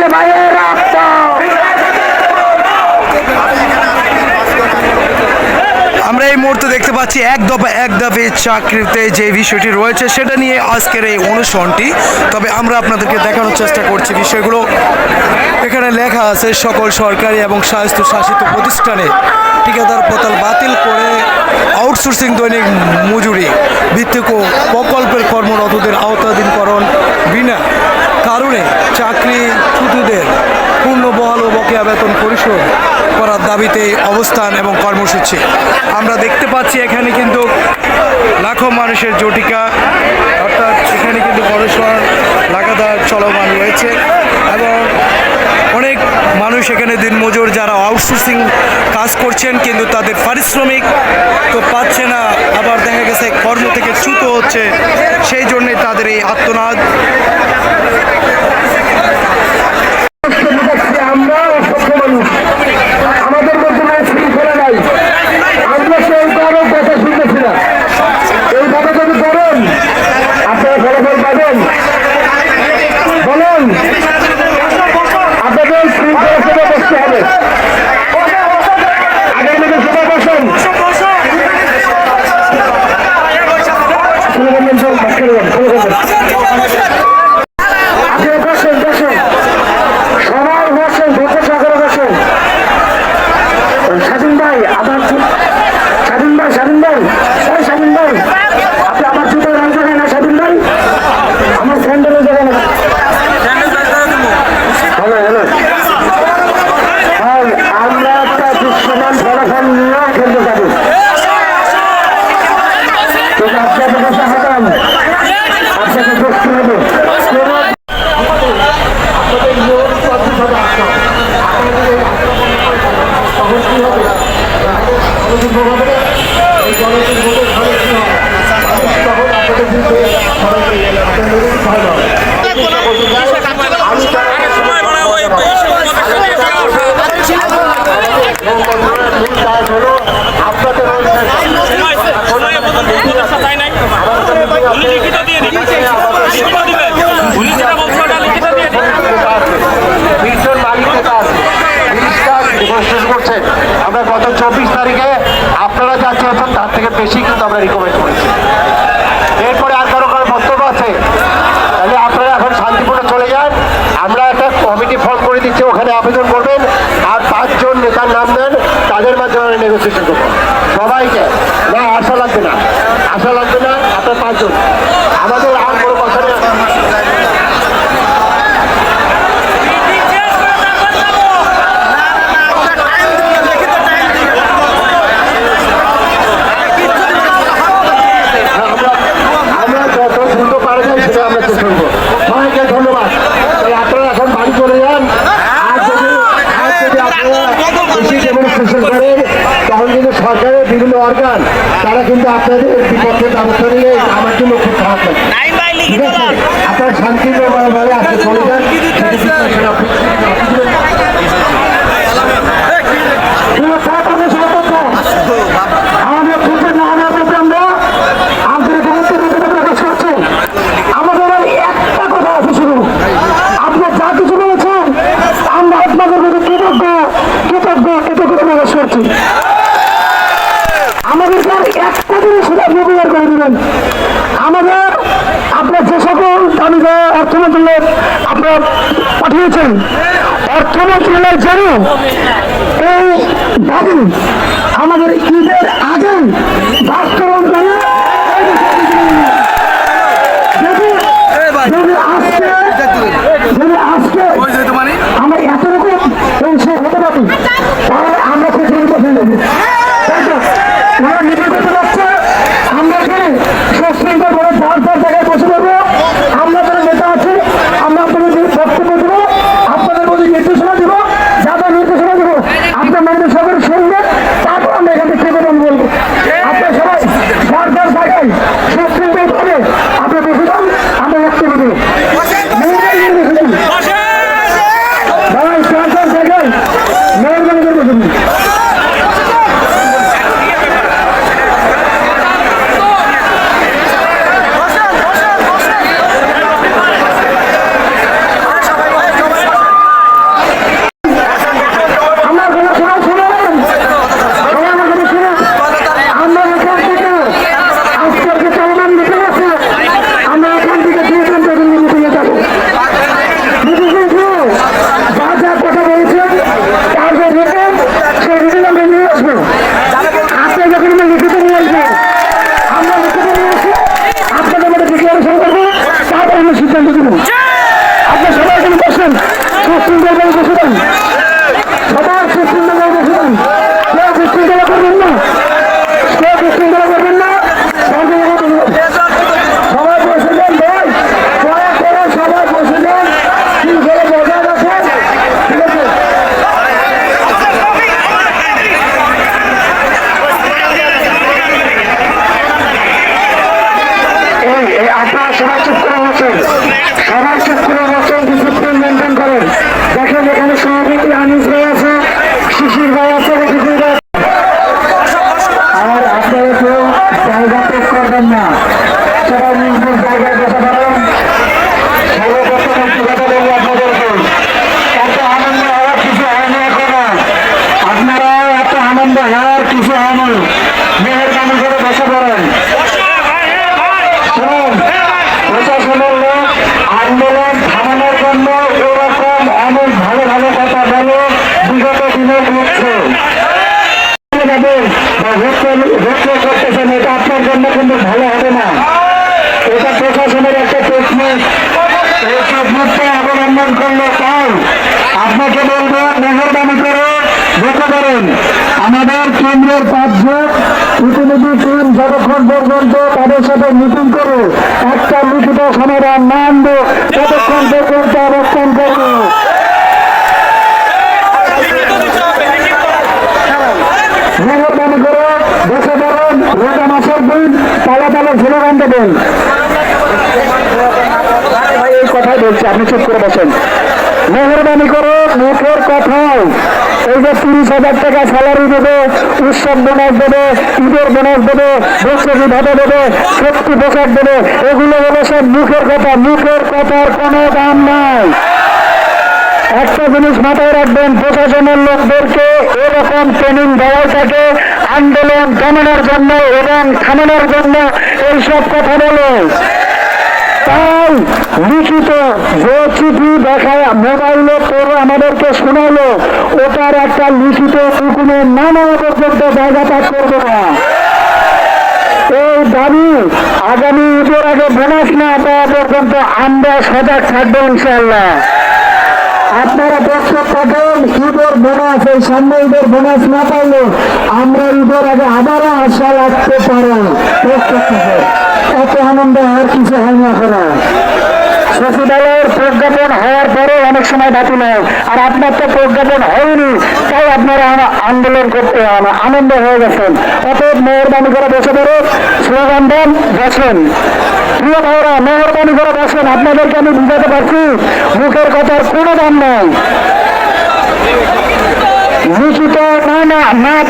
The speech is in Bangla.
শাকিল ভাইয়ের রক্ত আমরা এই মুহূর্তে দেখতে পাচ্ছি এক দফা, এক দফে চাকরিতে যে বিষয়টি রয়েছে, সেটা নিয়ে আজকের এই অনুষ্ঠানটি। তবে আমরা আপনাদেরকে দেখানোর চেষ্টা করছি বিষয়গুলো। এখানে লেখা আছে, সকল সরকারি এবং স্বাস্থ্য শাসিত প্রতিষ্ঠানে ঠিকাদার পোতাল বাতিল করে আউটসোর্সিং দৈনিক মজুরি। ভিত্তিক প্রকল্পের কর্মরতদের আওতাধীনকরণ বিনা। কারণে চাকরি চাকরিচ্যুতদের পূর্ণ বহাল ও বকেয়া বেতন পরিশোধ করার দাবিতে অবস্থান এবং কর্মসূচি। আমরা দেখতে পাচ্ছি এখানে কিন্তু লাখো মানুষের জটিকা, অর্থাৎ এখানে কিন্তু পরস্পর লাগাতার চলমান রয়েছে এবং অনেক মানুষ এখানে দিনমজুর যারা আউটসোর্সিং কাজ করছেন কিন্তু তাদের পারিশ্রমিক তো পাচ্ছে না। আবার দেখা গেছে কর্ম থেকে চ্যুত হচ্ছে, সেই জন্যে তাদের এই আত্মনাদ ফর্ম করে দিচ্ছে, ওখানে আবেদন করবেন। আর পাঁচজন নেতার নাম দেন, তাদের মাধ্যমে নেগোসিয়েশন করবেন সবাইকে, না আশা লাগবে না আপনার পাঁচজন আমাদের আর কোনো কথা নেই আমরা আমরা যত দ্রুত পারা যায় সেটা আমরা চেষ্টা করব সবাইকে ধন্যবাদ তাই আপনারা এখন বাড়ি চলে যান আর যদি আর যদি আপনারা বেশি ডেমনস্ট্রেশন করেন তখন কিন্তু সরকারের বিভিন্ন অর্গান তারা কিন্তু আপনাদের বিপক্ষে ব্যবস্থা নিলে আমার জন্য খুব খারাপ লাগে। আপনারা শান্তিভাবে আপনি চলে যান সেটা আমাদের পূর্বে না হওয়ার প্রতি আমরা আন্তরিক কৃতজ্ঞতা প্রকাশ করছি আমাদের আর একটা কথা আছে শুধু আপনি যা কিছু বলেছেন আমরা আপনাদের প্রতি কৃতজ্ঞ কৃতজ্ঞ কৃতজ্ঞতা প্রকাশ করছি আমাদের আর একটা জিনিস শুধু আপনি উপকার করে দেবেন আমাদের আপনার যে সকল দাবি দেওয়া অর্থ মন্ত্রণালয় আপনারা পাঠিয়েছেন। অর্থ মন্ত্রণালয় যেন এই দাবি আমাদের ঈদের আগে বাস্তবায়ন করে। আজকে আমরা এত রকম হতে পারি। জায়গা ত্যাগ করবেন না। সেটা নিজ নিজ জায়গায় তাই আপনাকে বলব, মেহরবানি করে দেখতে পারেন আমাদের কেন্দ্রের পাঁচজন প্রতিনিধি টিম যতক্ষণ পর্যন্ত তাদের সাথে মিটিং করে একটা লিখিত সমাধান না আনবে, ততক্ষণ পর্যন্ত অবস্থান করবে। মেহরবানি করে বসে পড়েন, রোজা মাসের দিন তালা তালা স্লোগান দেবেন। কথাই বলছি, আপনি চুপ করে বসেন। মেহরবানি করে, মুখের কথায় এই যে তিরিশ হাজার টাকা স্যালারি দেবে, উৎসব বোনাস দেবে, ঈদের বোনাস দেবে বৈশাখী ভাতা দেবে শক্তি পোশাক দেবে, এগুলো হলো সব মুখের কথা। মুখের কথার কোনো দাম নাই। একটা জিনিস মাথায় রাখবেন, প্রশাসনের লোকদেরকে এরকম ট্রেনিং দেওয়াই থাকে, আন্দোলন দমনের জন্য এবং থামানোর জন্য এইসব কথা বলে। তাই লিখিত যে চিঠি দেখায়, মোবাইলে পড়ে আমাদেরকে শোনালো, ওটার একটা লিখিত হুকুমের নানা পর্যন্ত জায়গা পাঠ করবে না। এই দাবি আগামী ঈদের আগে বোনাস না পাওয়া পর্যন্ত আমরা সজাগ থাকব ইনশাল্লাহ আপনারা প্রস্তুত থাকেন, ঈদের বোনাস এই সামনে ঈদের বোনাস না পাইলে আমরা ঈদের আগে আবারও আশা রাখতে পারেন এত আনন্দ আর কিছু হয় না এখনও সচিবালয়ের প্রজ্ঞাপন হওয়ার পরে অনেক সময় বাতিল হয় আর আপনার তো প্রজ্ঞাপন হয়নি, তাই আপনারা আনা- আন্দোলন করতে আনা- আনন্দ হয়ে গেছেন। অতএব মেহরবানি করে বসে পড়ে, স্লোগান দেন বসেন প্রিয় ভাইরা, মেহরবানি করে বসেন। আপনাদেরকে আমি বুঝাতে পারছি, মুখের কথার কোনো দাম নাই। লিখিত না না না